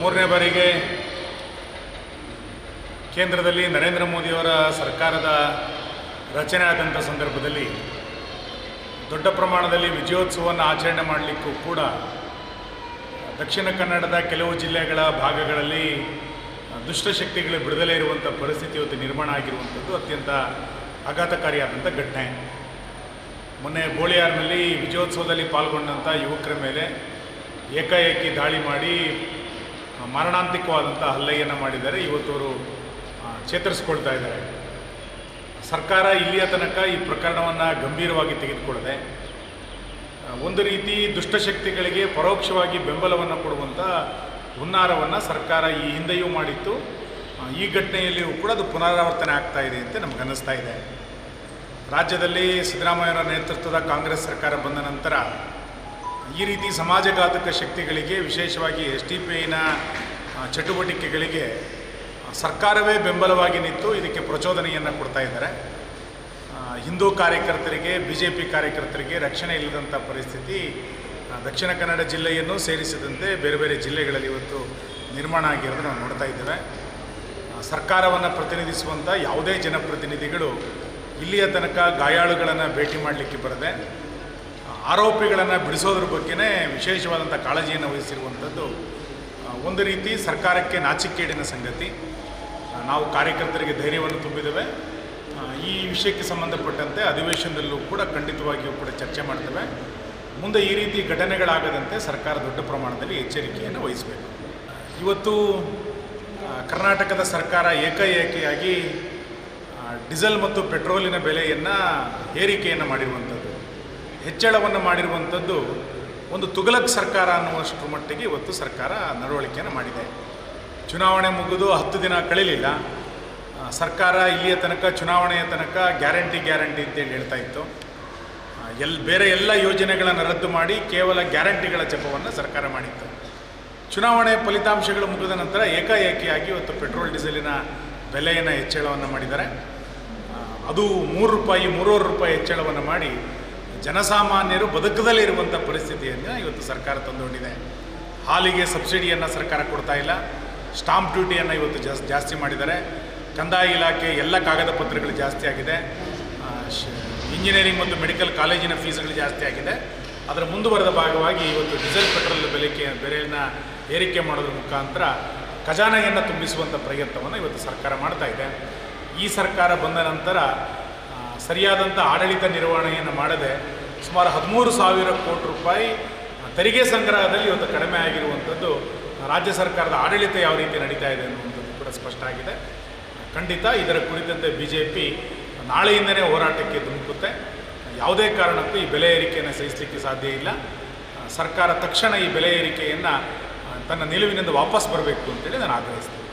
ಮೂರನೇ ಬಾರಿಗೆ ಕೇಂದ್ರದಲ್ಲಿ ನರೇಂದ್ರ ಮೋದಿಯವರ ಸರ್ಕಾರದ ರಚನೆ ಆದಂಥ ಸಂದರ್ಭದಲ್ಲಿ ದೊಡ್ಡ ಪ್ರಮಾಣದಲ್ಲಿ ವಿಜಯೋತ್ಸವವನ್ನು ಆಚರಣೆ ಮಾಡಲಿಕ್ಕೂ ಕೂಡ ದಕ್ಷಿಣ ಕನ್ನಡದ ಕೆಲವು ಜಿಲ್ಲೆಗಳ ಭಾಗಗಳಲ್ಲಿ ದುಷ್ಟಶಕ್ತಿಗಳು ಬಿಡದಲೇ ಇರುವಂಥ ಪರಿಸ್ಥಿತಿ ಇವತ್ತು ನಿರ್ಮಾಣ ಆಗಿರುವಂಥದ್ದು ಅತ್ಯಂತ ಆಘಾತಕಾರಿಯಾದಂಥ ಘಟನೆ. ಮೊನ್ನೆ ಬೋಳಿಯಾರ್ನಲ್ಲಿ ವಿಜಯೋತ್ಸವದಲ್ಲಿ ಪಾಲ್ಗೊಂಡಂಥ ಯುವಕರ ಮೇಲೆ ಏಕಾಏಕಿ ದಾಳಿ ಮಾಡಿ ಮಾರಣಾಂತಿಕವಾದಂಥ ಹಲ್ಲೆಯನ್ನು ಮಾಡಿದ್ದಾರೆ. ಅವರು ಚೇತರಿಸ್ಕೊಳ್ತಾ ಇದ್ದಾರೆ. ಸರ್ಕಾರ ಇಲ್ಲಿಯ ತನಕ ಈ ಪ್ರಕರಣವನ್ನು ಗಂಭೀರವಾಗಿ ತೆಗೆದುಕೊಳ್ಳದೆ ಒಂದು ರೀತಿ ದುಷ್ಟಶಕ್ತಿಗಳಿಗೆ ಪರೋಕ್ಷವಾಗಿ ಬೆಂಬಲವನ್ನು ಕೊಡುವಂಥ ಹುನ್ನಾರವನ್ನು ಸರ್ಕಾರ ಈ ಹಿಂದೆಯೂ ಮಾಡಿತ್ತು. ಈ ಘಟನೆಯಲ್ಲಿಯೂ ಕೂಡ ಅದು ಪುನರಾವರ್ತನೆ ಆಗ್ತಾ ಇದೆ ಅಂತ ನಮ್ಗೆ ಅನ್ನಿಸ್ತಾ ಇದೆ. ರಾಜ್ಯದಲ್ಲಿ ಸಿದ್ದರಾಮಯ್ಯರ ನೇತೃತ್ವದ ಕಾಂಗ್ರೆಸ್ ಸರ್ಕಾರ ಬಂದ ನಂತರ ಈ ರೀತಿ ಸಮಾಜಘಾತಕ ಶಕ್ತಿಗಳಿಗೆ, ವಿಶೇಷವಾಗಿ ಎಸ್ ಟಿ ಪಿ ಐನ ಚಟುವಟಿಕೆಗಳಿಗೆ ಸರ್ಕಾರವೇ ಬೆಂಬಲವಾಗಿ ನಿಂತು ಇದಕ್ಕೆ ಪ್ರಚೋದನೆಯನ್ನು ಕೊಡ್ತಾ ಇದ್ದಾರೆ. ಹಿಂದೂ ಕಾರ್ಯಕರ್ತರಿಗೆ ಬಿ ಜೆ ಪಿ ಕಾರ್ಯಕರ್ತರಿಗೆ ರಕ್ಷಣೆ ಇಲ್ಲದಂಥ ಪರಿಸ್ಥಿತಿ ದಕ್ಷಿಣ ಕನ್ನಡ ಜಿಲ್ಲೆಯನ್ನು ಸೇರಿಸಿದಂತೆ ಬೇರೆ ಬೇರೆ ಜಿಲ್ಲೆಗಳಲ್ಲಿ ಇವತ್ತು ನಿರ್ಮಾಣ ಆಗಿರೋದು ನಾವು ನೋಡ್ತಾ ಇದ್ದೇವೆ. ಸರ್ಕಾರವನ್ನು ಪ್ರತಿನಿಧಿಸುವಂಥ ಯಾವುದೇ ಜನಪ್ರತಿನಿಧಿಗಳು ಇಲ್ಲಿಯ ತನಕ ಗಾಯಾಳುಗಳನ್ನು ಭೇಟಿ ಮಾಡಲಿಕ್ಕೆ ಬರದೆ ಆರೋಪಿಗಳನ್ನು ಬಿಡಿಸೋದ್ರ ಬಗ್ಗೆನೇ ವಿಶೇಷವಾದಂಥ ಕಾಳಜಿಯನ್ನು ವಹಿಸಿರುವಂಥದ್ದು ಒಂದು ರೀತಿ ಸರ್ಕಾರಕ್ಕೆ ನಾಚಿಕೇಡಿನ ಸಂಗತಿ. ನಾವು ಕಾರ್ಯಕರ್ತರಿಗೆ ಧೈರ್ಯವನ್ನು ತುಂಬಿದ್ದೇವೆ. ಈ ವಿಷಯಕ್ಕೆ ಸಂಬಂಧಪಟ್ಟಂತೆ ಅಧಿವೇಶನದಲ್ಲೂ ಕೂಡ ಖಂಡಿತವಾಗಿಯೂ ಕೂಡ ಚರ್ಚೆ ಮಾಡ್ತೇವೆ. ಮುಂದೆ ಈ ರೀತಿ ಘಟನೆಗಳಾಗದಂತೆ ಸರ್ಕಾರ ದೊಡ್ಡ ಪ್ರಮಾಣದಲ್ಲಿ ಎಚ್ಚರಿಕೆಯನ್ನು ವಹಿಸಬೇಕು. ಇವತ್ತು ಕರ್ನಾಟಕದ ಸರ್ಕಾರ ಏಕಾಏಕಿಯಾಗಿ ಡೀಸೆಲ್ ಮತ್ತು ಪೆಟ್ರೋಲಿನ ಬೆಲೆಯನ್ನು ಏರಿಕೆಯನ್ನು ಮಾಡಿರುವಂಥದ್ದು ಹೆಚ್ಚಳವನ್ನು ಮಾಡಿರುವಂಥದ್ದು ಒಂದು ತುಗಲಕ್ ಸರ್ಕಾರ ಅನ್ನುವಷ್ಟರ ಮಟ್ಟಿಗೆ ಇವತ್ತು ಸರ್ಕಾರ ನಡವಳಿಕೆಯನ್ನು ಮಾಡಿದೆ. ಚುನಾವಣೆ ಮುಗಿದು ಹತ್ತು ದಿನ ಕಳೀಲಿಲ್ಲ. ಸರ್ಕಾರ ಇಲ್ಲಿಯ ತನಕ, ಚುನಾವಣೆಯ ತನಕ ಗ್ಯಾರಂಟಿ ಗ್ಯಾರಂಟಿ ಅಂತೇಳಿ ಹೇಳ್ತಾ ಇತ್ತು. ಎಲ್, ಬೇರೆ ಎಲ್ಲ ಯೋಜನೆಗಳನ್ನು ರದ್ದು ಮಾಡಿ ಕೇವಲ ಗ್ಯಾರಂಟಿಗಳ ಜಪವನ್ನು ಸರ್ಕಾರ ಮಾಡಿತ್ತು. ಚುನಾವಣೆ ಫಲಿತಾಂಶಗಳು ಮುಗಿದ ನಂತರ ಏಕಾಏಕಿಯಾಗಿ ಇವತ್ತು ಪೆಟ್ರೋಲ್, ಡೀಸೆಲಿನ ಬೆಲೆಯನ್ನು ಹೆಚ್ಚಳವನ್ನು ಮಾಡಿದ್ದಾರೆ. ಅದು ಮೂರು ರೂಪಾಯಿ, ಮೂರುವರೆ ರೂಪಾಯಿ ಹೆಚ್ಚಳವನ್ನು ಮಾಡಿ ಜನಸಾಮಾನ್ಯರು ಬದುಕದಲ್ಲೇ ಇರುವಂಥ ಪರಿಸ್ಥಿತಿಯನ್ನು ಇವತ್ತು ಸರ್ಕಾರ ತಂದುಕೊಂಡಿದೆ. ಹಾಲಿಗೆ ಸಬ್ಸಿಡಿಯನ್ನು ಸರ್ಕಾರ ಕೊಡ್ತಾ ಇಲ್ಲ. ಸ್ಟಾಂಪ್ ಡ್ಯೂಟಿಯನ್ನು ಇವತ್ತು ಜಾಸ್, ಜಾಸ್ತಿ ಮಾಡಿದ್ದಾರೆ. ಕಂದಾಯ ಇಲಾಖೆ ಎಲ್ಲ ಕಾಗದ ಪತ್ರಗಳು ಜಾಸ್ತಿ ಆಗಿದೆ. ಇಂಜಿನಿಯರಿಂಗ್ ಮತ್ತು ಮೆಡಿಕಲ್ ಕಾಲೇಜಿನ ಫೀಸ್ಗಳು ಜಾಸ್ತಿ ಆಗಿದೆ. ಅದರ ಮುಂದುವರೆದ ಭಾಗವಾಗಿ ಇವತ್ತು ಡೀಸೆಲ್, ಪೆಟ್ರೋಲ್ ಬೆಲೆಗೆ, ಬೆಲೆಯನ್ನು ಏರಿಕೆ ಮಾಡೋದ್ರ ಮುಖಾಂತರ ಖಜಾನೆಯನ್ನು ತುಂಬಿಸುವಂಥ ಪ್ರಯತ್ನವನ್ನು ಇವತ್ತು ಸರ್ಕಾರ ಮಾಡ್ತಾ ಇದೆ. ಈ ಸರ್ಕಾರ ಬಂದ ನಂತರ ಸರಿಯಾದಂಥ ಆಡಳಿತ ನಿರ್ವಹಣೆಯನ್ನು ಮಾಡದೆ ಸುಮಾರು ಹದಿಮೂರು ಸಾವಿರ ಕೋಟಿ ರೂಪಾಯಿ ತೆರಿಗೆ ಸಂಗ್ರಹದಲ್ಲಿ ಇವತ್ತು ಕಡಿಮೆ ಆಗಿರುವಂಥದ್ದು ರಾಜ್ಯ ಸರ್ಕಾರದ ಆಡಳಿತ ಯಾವ ರೀತಿ ನಡೀತಾ ಇದೆ ಅನ್ನುವಂಥದ್ದು ಕೂಡ ಸ್ಪಷ್ಟ ಆಗಿದೆ. ಖಂಡಿತ ಇದರ ಕುರಿತಂತೆ ಬಿ ಜೆ ಪಿ ನಾಳೆಯಿಂದನೇ ಹೋರಾಟಕ್ಕೆ ಧುಮುಕುತ್ತೆ. ಯಾವುದೇ ಕಾರಣಕ್ಕೂ ಈ ಬೆಲೆ ಏರಿಕೆಯನ್ನು ಸಹಿಸಲಿಕ್ಕೆ ಸಾಧ್ಯ ಇಲ್ಲ. ಸರ್ಕಾರ ತಕ್ಷಣ ಈ ಬೆಲೆ ಏರಿಕೆಯನ್ನು ತನ್ನ ನಿಲುವಿನಿಂದ ವಾಪಸ್ ಬರಬೇಕು ಅಂತೇಳಿ ನಾನು ಆಗ್ರಹಿಸ್ತೇನೆ.